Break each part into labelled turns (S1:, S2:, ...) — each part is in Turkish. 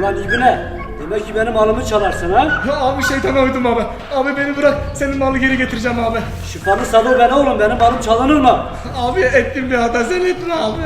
S1: Ulan İbne, demek ki benim malımı çalarsın ha?
S2: Ya abi şeytana uydum abi. Abi beni bırak. Senin malı geri getireceğim abi.
S1: Şifanı salı ben oğlum, benim malım çalınır mı?
S2: Abi ettim bir hata sen etme abi.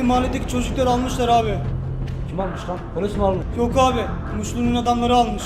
S3: Bizim mahalledeki çocukları almışlar abi.
S1: Kim almış lan? Polis mi almış?
S3: Yok abi. Muşlu'nun adamları almış.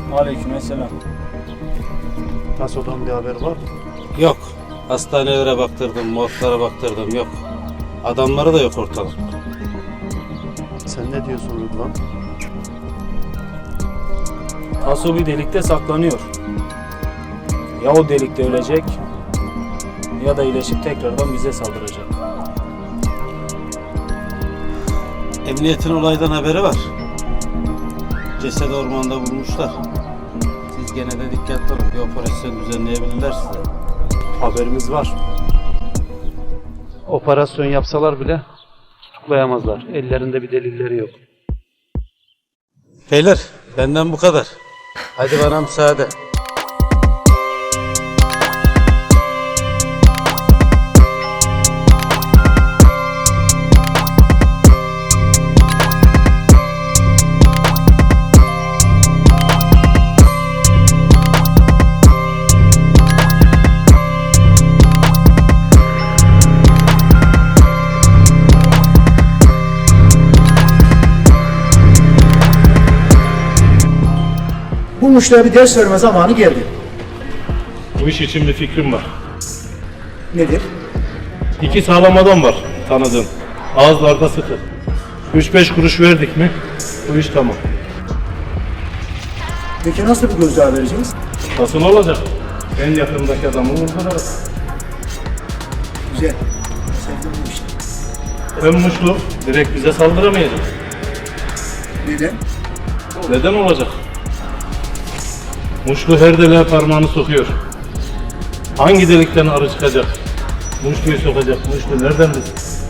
S1: Selam. Aleyküm selam.
S4: Taso'dan bir haber var mı?
S5: Yok. Hastanelere baktırdım, morglara baktırdım. Yok. Adamları da yok ortalık.
S4: Sen ne diyorsun Rıdvan?
S6: Taso bir delikte saklanıyor. Ya o delikte ölecek ya da iyileşip tekrardan bize saldıracak.
S5: Emniyetin olaydan haberi var. Cesedi ormanda bulmuşlar. Gene de dikkatli olun. Bir operasyon düzenleyebilirler size.
S6: Haberimiz var.
S4: Operasyon yapsalar bile
S6: Tutuklayamazlar. Ellerinde bir delilleri yok.
S5: Beyler benden bu kadar. Hadi bana müsaade.
S7: Müşteri bir ders verme zamanı geldi.
S8: Bu iş için bir fikrim var.
S7: Nedir?
S8: İki sağlam adam var tanıdığım. Ağızlarda sıkı. 3-5 kuruş verdik mi bu iş tamam.
S7: Peki nasıl bir gözdağı vereceğiz?
S8: Nasıl olacak? En yakındaki adamı vurdurarak.
S7: Güzel. Sevdim bu işi.
S8: Hem Muşlu direkt bize saldıramayacak.
S7: Neden?
S8: Neden olacak? Muşlu her deliğe parmağını sokuyor. Hangi delikten arı çıkacak? Muşlu'yu sokacak. Muşlu nereden bilsin?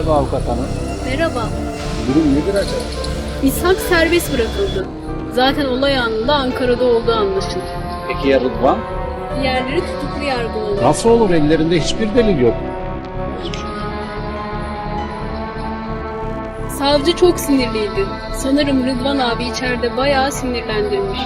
S9: Merhaba avukat hanım.
S10: Merhaba.
S11: Durum nedir acaba?
S10: İshak serbest bırakıldı. Zaten olay anında Ankara'da olduğu anlaşıldı.
S9: Peki ya Rıdvan?
S10: Diğerleri tutuklu yargılanıyor.
S9: Nasıl olur ellerinde hiçbir delil yok.
S10: Savcı çok sinirliydi. Sanırım Rıdvan abi içeride bayağı sinirlendirmiş.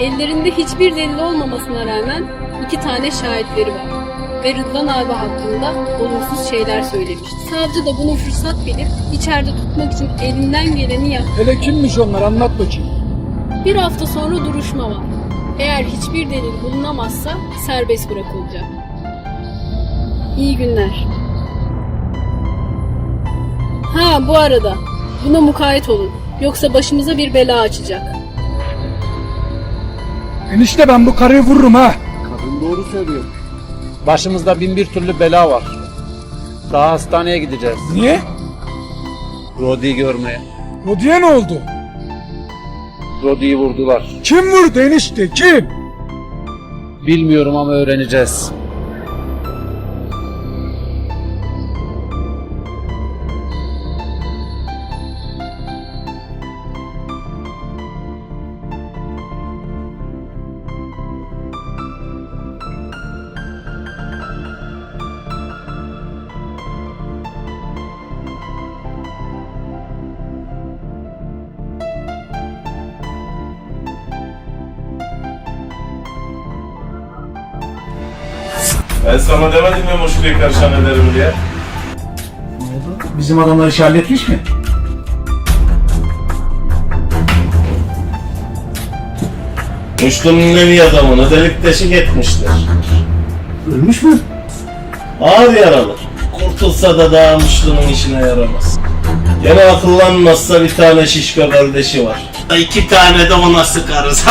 S10: Ellerinde hiçbir delil olmamasına rağmen iki tane şahitleri var. Ve Rıdvan abi hakkında olumsuz şeyler söylemiş. Savcı da bunu fırsat bilip içeride tutmak için elinden geleni yaptı.
S11: Hele kimmiş onlar anlat bakayım.
S10: Bir hafta sonra duruşma var. Eğer hiçbir delil bulunamazsa serbest bırakılacak. İyi günler. Ha bu arada buna mukayyet olun. Yoksa başımıza bir bela açacak.
S11: Enişte ben bu karıyı vururum ha.
S9: Kadın doğru söylüyor. Başımızda bin bir türlü bela var. Daha hastaneye gideceğiz.
S11: Niye?
S9: Rodi'yi görmeye.
S11: O diye ne oldu?
S9: Rodi'yi vurdular.
S11: Kim vurdu enişte kim?
S9: Bilmiyorum ama öğreneceğiz.
S8: Muşluyu karışan ederim diye.
S11: Bizim adamlar işi halletmiş mi?
S8: Muşlu'nun evi adamını delik deşik etmişler.
S11: Ölmüş mü?
S8: Ağır yaralı. Kurtulsa da daha Muşlu'nun işine yaramaz. Gene akıllanmazsa bir tane şişko kardeşi var. İki tane de ona sıkarız.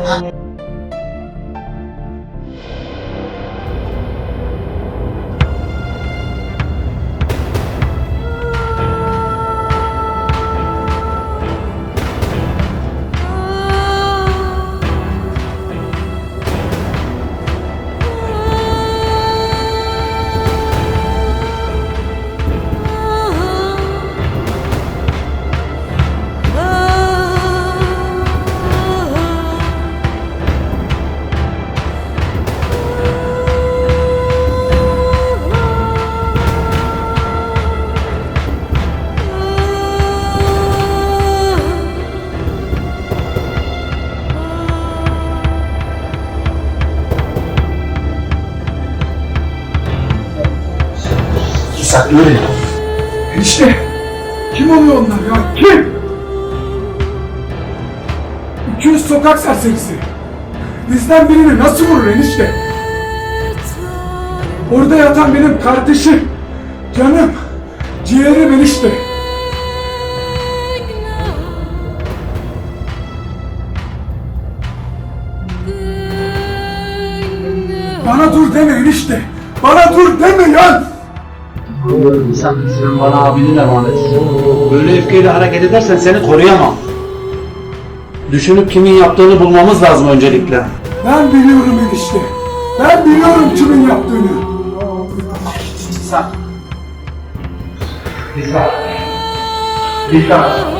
S12: sokak serserisi. Bizden birini nasıl vurur enişte? Orada yatan benim kardeşim. Canım. Ciğerim enişte. Bana dur deme enişte. Bana dur deme ya.
S9: Sen, sen bana abinin emanetisin. Böyle öfkeyle hareket edersen seni koruyamam. Düşünüp kimin yaptığını bulmamız lazım öncelikle.
S12: Ben biliyorum enişte. Ben biliyorum kimin yaptığını.
S9: Sen. Dikkat. Dikkat.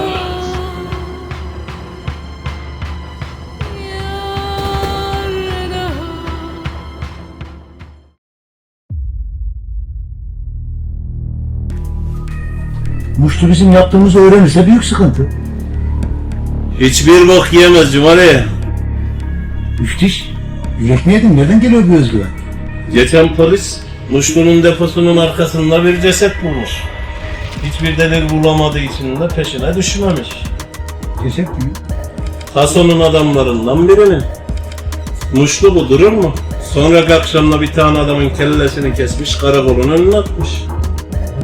S11: Muştu bizim yaptığımızı öğrenirse büyük sıkıntı.
S8: Hiçbir bok yiyemez Cumali.
S11: Müftiş. Yürek mi yedin? Nereden geliyor bu özgüven?
S8: Geçen polis Muşlu'nun deposunun arkasında bir ceset bulmuş. Hiçbir delil bulamadığı için de peşine düşmemiş.
S11: Ceset mi?
S8: Hason'un adamlarından birinin. Muşlu bu durur mu? Sonraki akşamda bir tane adamın kellesini kesmiş, karakolun önüne atmış.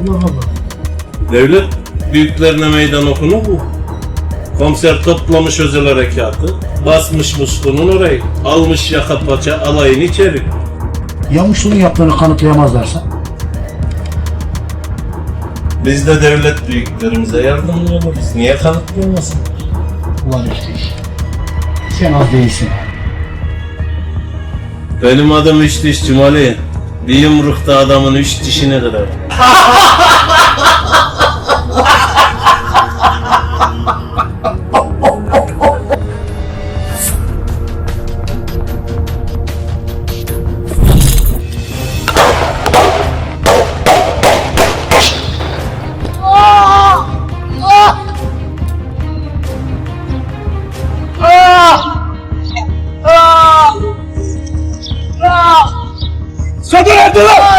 S11: Allah Allah.
S8: Devlet büyüklerine meydan okunur mu? Komiser toplamış özel harekatı, basmış Muşlu'nun orayı, almış yaka paça alayını içeri.
S11: Ya Muştu'nun yaptığını kanıtlayamazlarsa?
S8: Biz de devlet büyüklerimize yardımcı oluruz. Niye kanıtlayamasın?
S11: Ulan Müftiş. Sen az değilsin.
S8: Benim adım üç diş Cumali. Bir yumrukta adamın üç dişini kırar.
S10: Soto lihat 队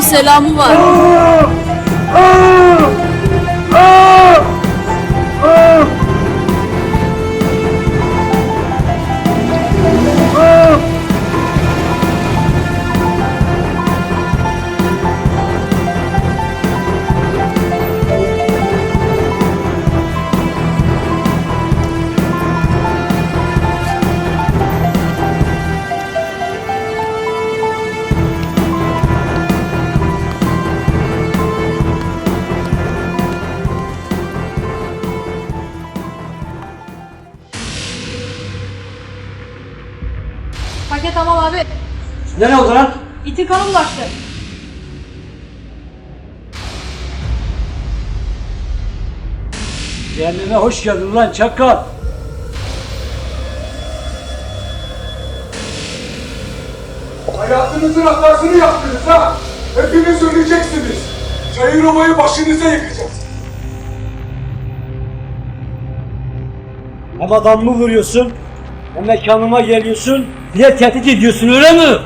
S10: selamı var. Kanı bulaştı.
S1: Cehenneme hoş geldin lan çakal.
S12: Hayatınızın hatasını yaptınız ha. Hepiniz öleceksiniz. Çayır ovayı başınıza yıkacağız.
S1: Hem adamımı vuruyorsun, hem mekanıma geliyorsun, de tehdit ediyorsun öyle mi?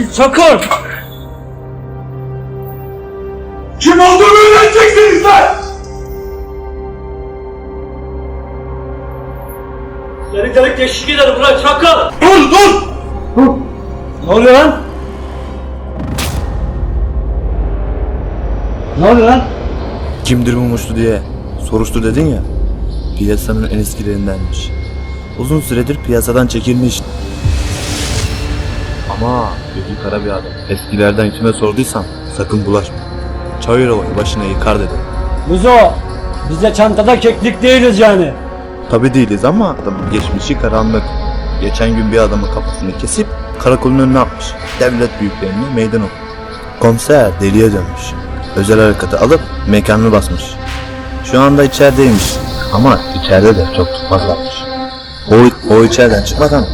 S1: Siz çakal!
S12: Kim olduğumu öğreneceksiniz lan.
S1: Seni delik deşik ederim lan çakal!
S12: Dur dur.
S1: Ne oluyor lan? Ne oluyor lan?
S13: Kimdir bu Muşlu diye soruştur dedin ya. Piyasanın en eskilerindenmiş. Uzun süredir piyasadan çekilmiş. Ama gözü kara bir adam. Eskilerden kime sorduysan sakın bulaşma. Çayırova'yı başına yıkar dedi.
S1: Muzo, biz de çantada keklik değiliz yani.
S13: Tabi değiliz ama adamın geçmişi karanlık. Geçen gün bir adamın kafasını kesip karakolun önüne atmış. Devlet büyüklerine meydan okumuş. Komiser deliye dönmüş. Özel harekatı alıp mekanını basmış. Şu anda içerideymiş. Ama içeride de çok tutmazlarmış. O, o içeriden çıkmadan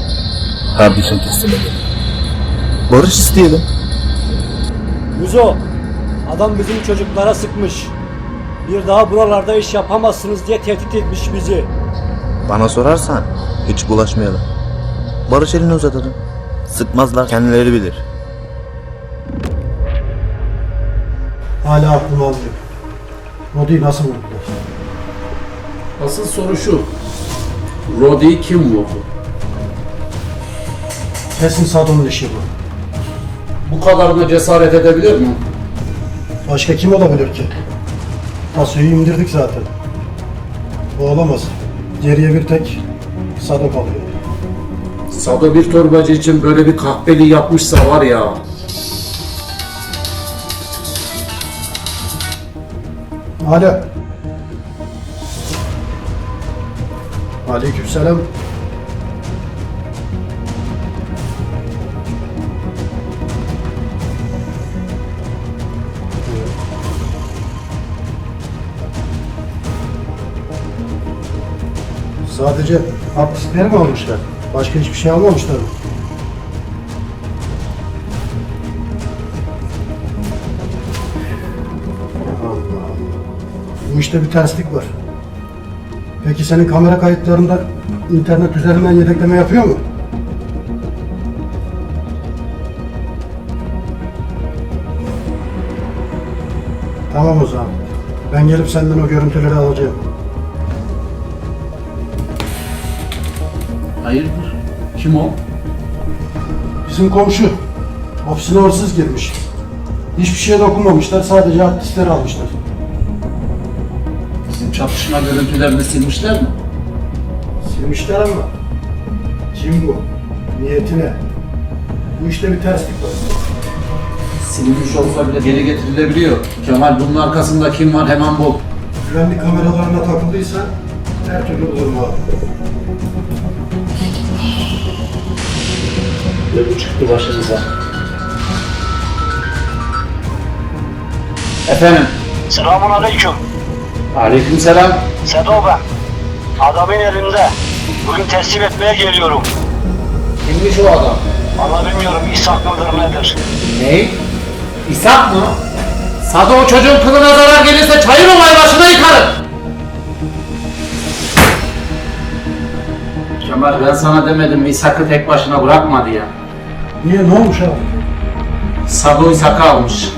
S13: kardeşim teslim edelim. Barış isteyelim.
S1: Muzo, adam bizim çocuklara sıkmış. Bir daha buralarda iş yapamazsınız diye tehdit etmiş bizi.
S13: Bana sorarsan hiç bulaşmayalım. Barış elini uzatalım. Sıkmazlar kendileri bilir.
S4: Hala aklım almıyor. Rodi'yi nasıl vurdular?
S9: Asıl soru şu. Rodi kim vurdu?
S4: Kesin Sado'nun işi bu.
S9: Bu kadarına cesaret edebilir mi?
S4: Başka kim olabilir ki? Tasoyu indirdik zaten. O olamaz. Geriye bir tek Sado kalıyor.
S9: Sado bir torbacı için böyle bir kahpeli yapmışsa var ya.
S4: Alo. Aleykümselam. Sadece artistleri mi almışlar? Başka hiçbir şey almamışlar mı? Bu işte bir terslik var. Peki senin kamera kayıtlarında internet üzerinden yedekleme yapıyor mu? Tamam o zaman. Ben gelip senden o görüntüleri alacağım.
S9: Kim o?
S4: Bizim komşu. Ofisine hırsız girmiş. Hiçbir şeye dokunmamışlar. Sadece artistleri almışlar.
S9: Bizim çatışma görüntülerini silmişler mi?
S4: Silmişler ama. Kim bu? Niyeti ne? Bu işte bir terslik var.
S9: Silinmiş olsa bile geri getirilebiliyor. Kemal bunun arkasında kim var hemen bul.
S4: Güvenlik kameralarına takıldıysa her türlü bulurum abi.
S9: Ve bu çıktı başınıza. Efendim?
S14: Selamun aleyküm.
S9: Aleykümselam.
S14: Sedo ben. Adamın elinde. Bugün teslim etmeye geliyorum.
S9: Kimmiş o adam?
S14: Valla bilmiyorum İshak mıdır nedir?
S9: Ne? İshak mı? Sado o çocuğun kılına zarar gelirse çayır olay başına yıkarım. Kemal ben sana demedim İshak'ı tek başına bırakma diye.
S4: Niye? Ne olmuş abi?
S9: İshak'ı almış.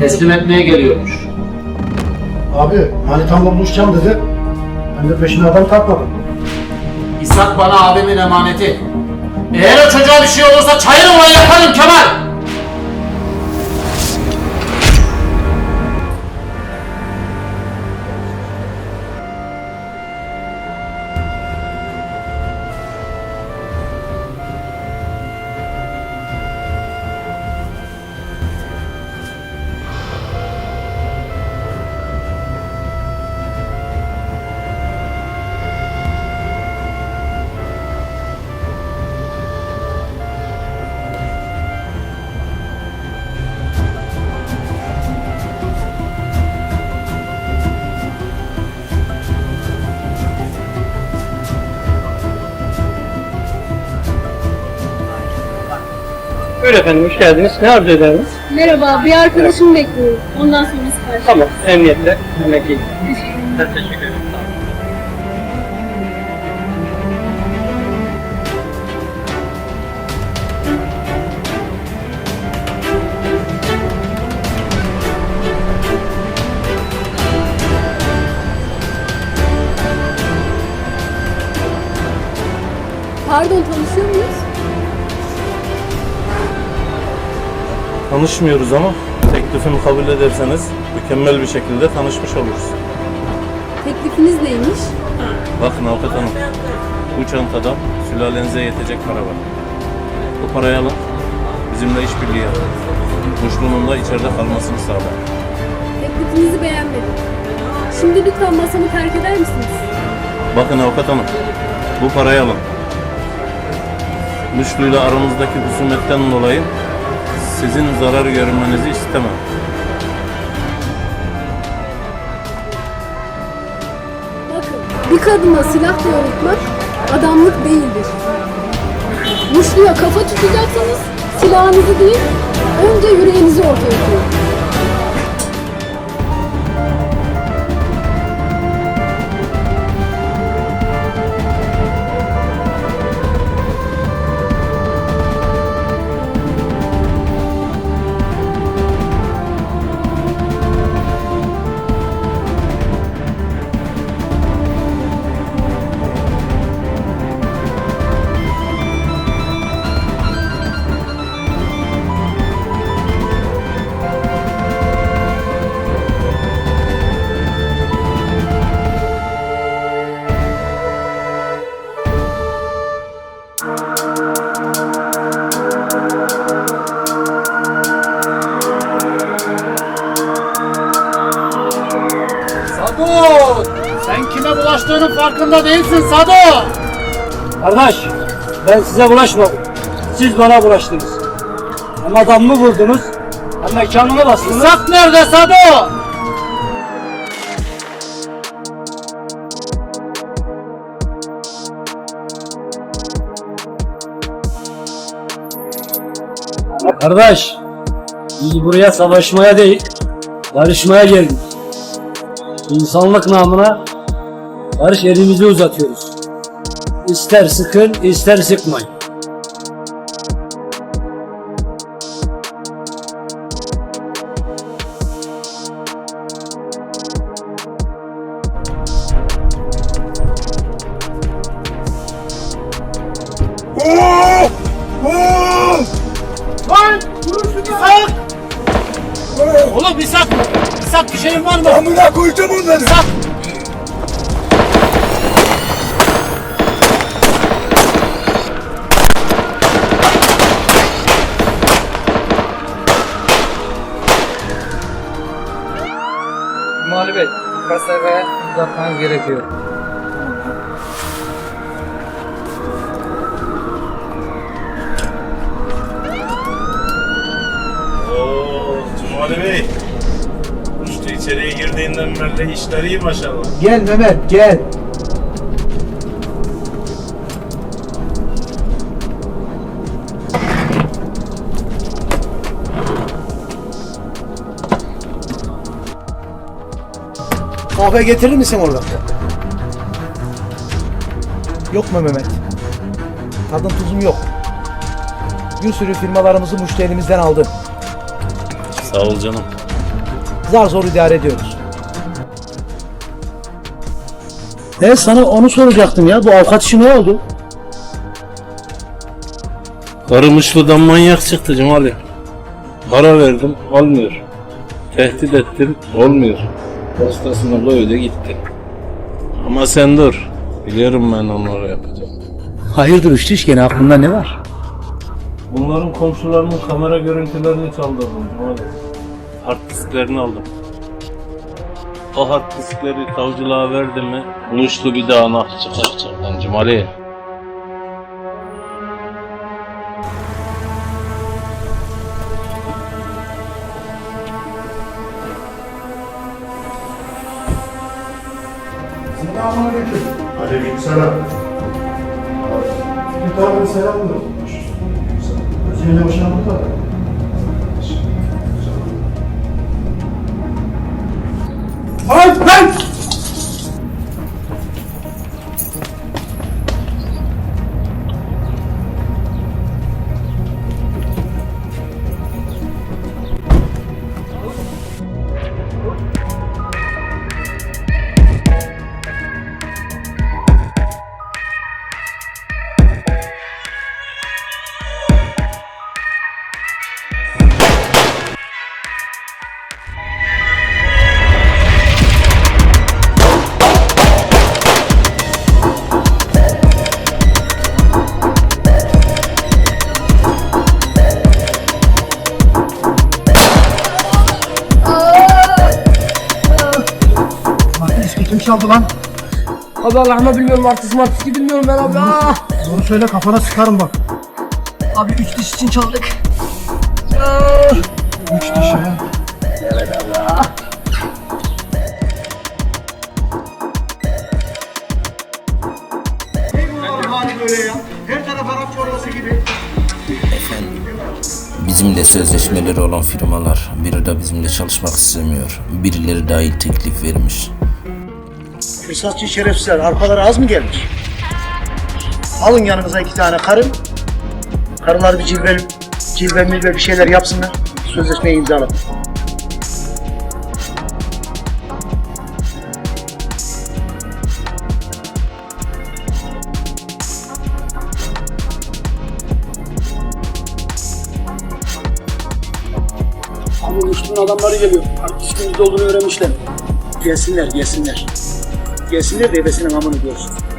S9: Teslim etmeye geliyormuş.
S4: Abi tam buluşacağım dedi. Ben de peşine adam takmadım.
S9: İshak bana abimin emaneti. Eğer o çocuğa bir şey olursa çayır olay yaparım Kemal.
S1: Buyur efendim, hoş geldiniz. Ne arzu ederdiniz?
S10: Merhaba, bir arkadaşımı bekliyorum. Ondan sonra sipariş.
S1: Tamam, emniyette. Demek ki.
S10: Teşekkür ederim.
S1: Ben teşekkür ederim.
S10: Pardon,
S6: Tanışmıyoruz ama tek
S8: Teklifimi kabul ederseniz mükemmel bir şekilde tanışmış oluruz.
S10: Teklifiniz neymiş?
S8: Bakın avukat hanım, bu çantada sülalenize yetecek para var. Bu parayı alın, bizimle işbirliği yapın. Kuşluğunun da içeride kalmasını sağlayın.
S10: Teklifinizi beğenmedim. Şimdi lütfen masamı terk eder misiniz?
S8: Bakın avukat hanım, bu parayı alın. Müşlüyle aramızdaki husumetten dolayı sizin zarar görmenizi istemem.
S10: Bakın, bir kadına silah doğrultmak adamlık değildir. Muşluya kafa tutacaksınız, silahınızı değil, önce yüreğinizi ortaya koyun.
S11: Kime bulaştığının farkında değilsin Sado!
S1: Kardeş ben size bulaşmadım. Siz bana bulaştınız. Hem adamımı vurdunuz hem mekanımı bastınız.
S11: Sak nerede Sado?
S1: Kardeş biz buraya savaşmaya değil barışmaya geldik. İnsanlık namına barış elimizi uzatıyoruz. İster sıkın ister sıkmayın.
S11: Lan! İshak! Oğlum İshak! İshak bir şeyin var mı?
S12: Amına koyacağım onları.
S11: İshak!
S7: Mağlup et. Kasabaya uzatmanız gerekiyor.
S8: Oo, Cumali Bey. Müşteri içeriye girdiğinden beri işler iyi maşallah.
S4: Gel Mehmet gel. Kahve getirir misin oradan? Yok mu Mehmet? Tadım tuzum yok. Bir sürü firmalarımızı müşterimizden aldı.
S8: Sağ ol canım.
S4: Zar zor idare ediyoruz. E sana onu soracaktım ya. Bu avukat işi ne oldu?
S8: Karı Muşlu'dan manyak çıktı Cumali. Para verdim, olmuyor. Tehdit ettim, olmuyor. Postasını koydu gitti. Ama sen dur. Biliyorum ben onları yapacağım.
S7: Hayırdır Üçlüş gene aklında ne var?
S8: Bunların komşularının kamera görüntülerini çaldırdım Cumali. Hard disklerini aldım. O hard diskleri savcılığa verdim mi Muşlu bir daha nah çıkar Cumali.
S4: Selamünaleyküm. Aleykümselam. Bir tane selam da. Zeynep Hoşan burada.
S3: Çaldı lan?
S7: Abi Allah'ıma bilmiyorum artist martist gibi bilmiyorum ben abi. Ah!
S3: Doğru söyle kafana sıkarım bak.
S7: Abi üç diş için çaldık.
S3: Üç diş ya.
S15: Bizimle sözleşmeleri olan firmalar biri de bizimle çalışmak istemiyor. Birileri dahil teklif vermiş.
S3: Fırsatçı şerefsizler arpaları az mı gelmiş? Alın yanınıza iki tane karı. Karılar bir cilve, cilve milve bir şeyler yapsınlar. Sözleşmeyi imzalatın. Ama Muşlu'nun adamları geliyor. Artist olduğunu öğrenmişler. Gelsinler, gelsinler. Gelsinler de ebesinin amını görsün.